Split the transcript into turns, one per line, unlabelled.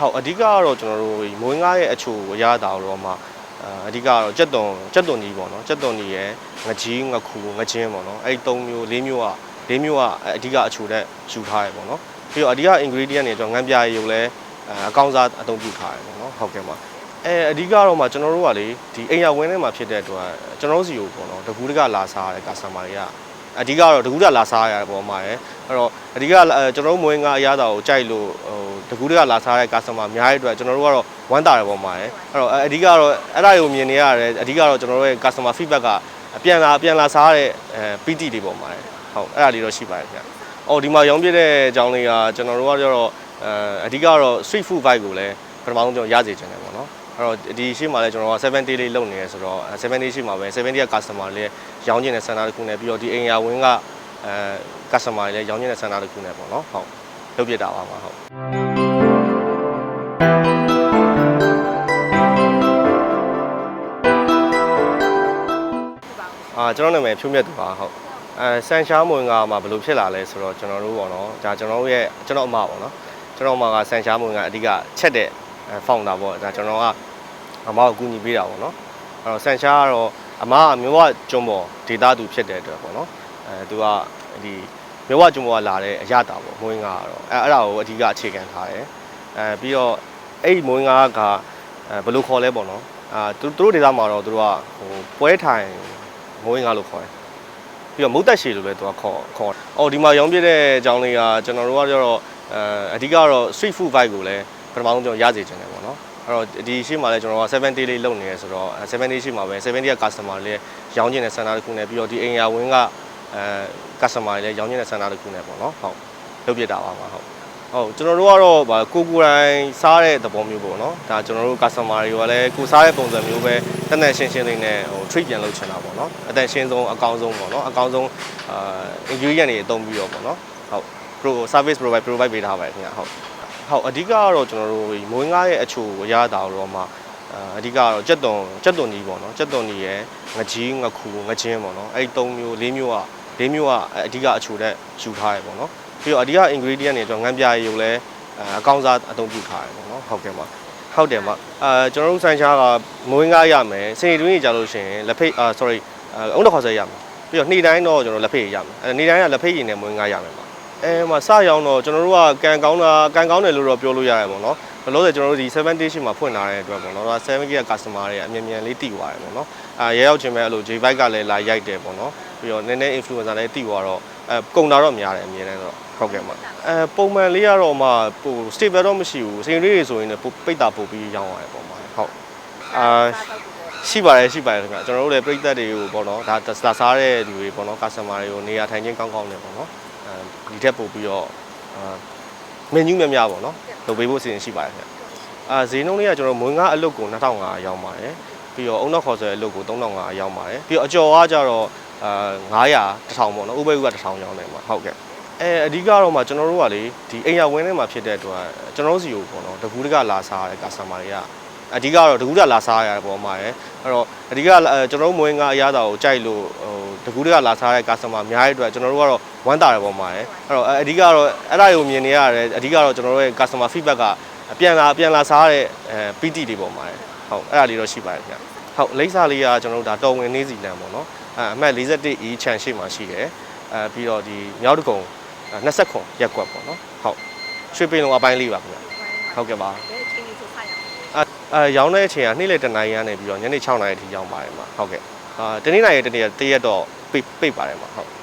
ဟုတ်အဓိကကတော့ကျွန်တော်တို့မွေးငါးရဲ့အချိုအရသာတော့မှအာအဓိကကတော့ကြက်သွန်ကြက်သွန်ကြီးပေါ့နော်ကြက်သွန်ကြီးရဲ့ငကြီးငခူငချင်းပေါ့နော်အဲ့ဒီ၃မျိုး၄မျိုးက၄မျိုးကအဓိကအချိုတဲ့ယူထားရပေါ့နော်ပြီးတော့အဓိက ingredient တွေကျွန်တော်ငံပြရုပ်လဲအကောင်းစားအသုံးပြုထားရပေါ့နော်ဟုတ်ကဲ့ပါအဲအဓိကတော့မှကျွန်တော်တို့ကလေဒီအိမ်ရဝင်းထဲမှာဖြစ်တဲ့အတွက်ကျွန်တော်တို့စီကိုပေါ့နော်တကူးတကလာစားရတဲ့ customer တွေက အဓိကတော့တကူးတကလာစားရတဲ့ပုံမှာရယ်အဲ့တော့အဓိကအဲကျွန်တော်တို့မွေးငါအရသာကိုကြိုက်လို့ဟိုတကူးတကလာစားတဲ့ customer အများကြီးအတွက်ကျွန်တော်တို့ကတော့ဝမ်းသာတယ်ပုံမှာရယ်အဲ့တော့အဓိကတော့အဲ့ဒါကိုမြင်နေရတယ်အဓိကတော့ကျွန်တော်တို့ရဲ့ customer feedback ကအပြန်လာပြန်လာစားတဲ့အဲ PT တွေပုံမှာရယ်ဟုတ်အဲ့ဒါလေးတော့ရှိပါတယ်ခင်ဗျအော်ဒီမှာရောင်းပြတဲ့အကြောင်းလေးကကျွန်တော်တို့ကကျတော့အဲအဓိကတော့ street food vibe ကိုလည်းပထမဆုံးကျွန်တော်ရစေချင်တယ်ပေါ့နော် အဲ့တော့ဒီရှိမှလည်းကျွန်တော်က7 day လေးလုပ်နေရဆိုတော့7 day ရှိမှပဲ7 day က customer လေးရောင်းကျင်တဲ့ center တစ်ခုနဲ့ပြီးတော့ဒီအိမ်ယာဝင်းကအဲ customer လေးရောင်းကျင်တဲ့ center တစ်ခုနဲ့ပေါ့နော်ဟုတ်လုပ်ပြတာပါမှာဟုတ်အာကျွန်တော်နာမည်ဖြိုးမြတ်သူပါဟုတ်အဲဆန်ရှားမွင်ကမှာဘယ်လိုဖြစ်လာလဲဆိုတော့ကျွန်တော်တို့ပေါ့နော်ဒါကျွန်တော်တို့ရဲ့ကျွန်တော်အမပေါ့နော်ကျွန်တော်အမကဆန်ရှားမွင်ကအဓိကချက်တဲ့ဖောင်တာပေါ့ဒါကျွန်တော်က အမကိုကူညီပေးတာပေါ့နော်အဲ့တော့ဆန်ရှားကတော့အမကမျိုးဝကျွန်းပေါ်ဒေတာသူဖြစ်တဲ့အတွက်ပေါ့နော်အဲသူကဒီမျိုးဝကျွန်းပေါ်ကလာတဲ့အရတာပေါ့မွင်ကတော့အဲအဲ့ဒါကိုအဓိကအခြေခံထားတယ်အဲပြီးတော့အဲ့ဒီမွင်ကကအဲဘယ်လိုခေါ်လဲပေါ့နော်အာသူတို့ဒေတာမှာတော့သူတို့ကဟိုပွဲထိုင်မိုးရင်ကားလို့ခေါ်တယ်ပြီးတော့မုတ်တက်ရှည်လို့လည်းသူကခေါ်ခေါ်တယ်အော်ဒီမှာရောင်းပြတဲ့အကြောင်းလေးကကျွန်တော်တို့ကကျတော့အဲအဓိကတော့ street food vibe ကိုလည်းပထမဆုံးကျွန်တော်ရစေချင်တယ်ပေါ့နော် အဲ့တော့ဒီရှိမှလည်းကျွန်တော်က7 day လေးလုပ်နေရဆိုတော့7 day ရှိမှပဲ7 day က customer လေးရောင်းကျင်တဲ့ center တစ်ခုနဲ့ပြီးတော့ဒီအိမ်ယာဝင်းကအဲ customer လေးရောင်းကျင်တဲ့ center တစ်ခုနဲ့ပေါ့နော်ဟုတ်လုပ်ပြတာပါမှာဟုတ်ဟုတ်ကျွန်တော်တို့ကတော့ဗာကိုကိုယ်တိုင်စားတဲ့သဘောမျိုးပေါ့နော်ဒါကျွန်တော်တို့ customer တွေကလည်းကိုစားတဲ့ပုံစံမျိုးပဲတက်တက်ရှင်းရှင်းလေးနဲ့ဟို treat ပြန်လုပ်ချင်တာပေါ့နော်အသက်ရှင်းဆုံးအကောင်းဆုံးပေါ့နော်အကောင်းဆုံးအာ ingredient တွေအသုံးပြီးတော့ပေါ့နော်ဟုတ် pro service provide provide ပေးထားပါတယ်ခင်ဗျဟုတ် ဟုတ်အဓိကကတော့ကျွန်တော်တို့မွေးငါးရဲ့အချိုအရသာတော့မှအာအဓိကကတော့ကြက်သွန်ကြက်သွန်ကြီးပေါ့နော်ကြက်သွန်ကြီးရဲ့ငကြီးငခူငချင်းပေါ့နော်အဲ့ဒီ၃မျိုး၄မျိုးက၄မျိုးကအဓိကအချိုတဲ့ယူထားရပေါ့နော်ပြီးတော့အဓိက ingredient တွေကျွန်တော်ငံပြရုပ်လဲအကောင်းစားအသုံးပြုထားရပေါ့နော်ဟုတ်ကဲ့ပါဟုတ်တယ်မအာကျွန်တော်တို့ဆိုင်ချားကမွေးငါးရမယ်စင်ရီတွင်းကြီးကြလို့ရှိရင်လက်ဖိတ်အာ sorry အုံးတစ်ခေါ်ဆဲရမယ်ပြီးတော့နေ့တိုင်းတော့ကျွန်တော်လက်ဖိတ်ရမယ်အဲနေ့တိုင်းကလက်ဖိတ်ရည်နဲ့မွေးငါးရမယ်ပါ အဲမှာစရောက်တော့ကျွန်တော်တို့ကကန်ကောင်းတာကန်ကောင်းတယ်လို့တော့ပြောလို့ရတယ်ပေါ့နော်ဘလို့လဲကျွန်တော်တို့ဒီ7 day ရှိမှာဖွင့်လာတဲ့အတွက်ပေါ့နော်ဒါ7 day က customer တွေအမြင်မြန်လေးတည်သွားတယ်ပေါ့နော်အာရဲရောက်ခြင်းပဲအဲ့လို J bike ကလည်းလာရိုက်တယ်ပေါ့နော်ပြီးတော့နည်းနည်း influencer လည်းတည်သွားတော့အဲကုံတာတော့များတယ်အမြင်နဲ့တော့ဟုတ်ကဲ့ပါအဲပုံမှန်လေးကတော့မှဟို stable တော့မရှိဘူးစိန်လေးတွေဆိုရင်လည်းပိတ်တာပို့ပြီးရောင်းရတယ်ပေါ့မှာဟုတ်အာရှိပါတယ်ရှိပါတယ်ခင်ဗျကျွန်တော်တို့လည်းပြိသက်တွေကိုပေါ့နော်ဒါလာစားတဲ့လူတွေပေါ့နော် customer တွေကိုနေရာထိုင်ချင်းကောင်းကောင်းနေပေါ့နော်အဲ ဒီထက်ပို့ပြီးတော့အာ menu များများပေါ့နော်လုပ်ပေးဖို့အစီအစဉ်ရှိပါတယ်ခင်ဗျအာဈေးနှုန်းလေးကကျွန်တော်မွေးငါအလုတ်ကို2500ရောင်းပါတယ်ပြီးတော့အုံနောက်ခေါ်ဆွဲအလုတ်ကို3500ရောင်းပါတယ်ပြီးတော့အကျော်ကကြတော့အာ900 1000ပေါ့နော်ဥပ္ပေဥက1000ရောင်းတယ်မှာဟုတ်ကဲ့အဲအဓိကတော့မှကျွန်တော်တို့ကလေဒီအိမ်ရဝင်းထဲမှာဖြစ်တဲ့အတွက်ကျွန်တော်တို့စီကိုပေါ့နော်တကူးတကလာစားတဲ့ customer တွေကအဓိကတော့တကူးတကလာစားရတဲ့ပုံမှာရယ်အဲ့တော့အဓိကကျွန်တော်တို့မွေးငါအရသာကိုကြိုက်လို့ဟို တကူးတကလာစားတဲ့ customer အများကြီးအတွက်ကျွန်တော်တို့ကတော့ဝမ်းသာတဲ့ပုံမှာရယ်အဲ့တော့အဓိကတော့အဲ့ဒါကိုမြင်နေရတယ်အဓိကတော့ကျွန်တော်တို့ရဲ့ customer feedback ကပြန်လာပြန်လာစားတဲ့အဲ PT တွေပုံမှာရယ်ဟုတ်အဲ့ဒါလေးတော့ရှိပါတယ်ခင်ဗျဟုတ်လိမ့်စာလေးကကျွန်တော်တို့ဒါတော်ဝင်နေစီလန်ပေါ့နော်အဲအမှတ် 41 E ချန်ရှိမှရှိတယ်အဲပြီးတော့ဒီမြောက်တကုံ20ခွန်ရက်ကွက်ပေါ့နော်ဟုတ်ရွှေပင်လုံးအပိုင်းလေးပါခင်ဗျဟုတ်ကဲ့ပါ
ဘယ်အချိန်ကြီးဆိုဖတ်ရအောင်
အဲအဲရောင်းတဲ့အချိန်ကနေ့လယ်တနာရီကနေပြီးတော့ညနေ6နာရီထိရောင်းပါတယ်မှာဟုတ်ကဲ့ အာတနေ့နိုင်ရတနေ့တရက်တော့ပိတ်ပိတ်ပါတယ်မှာဟုတ်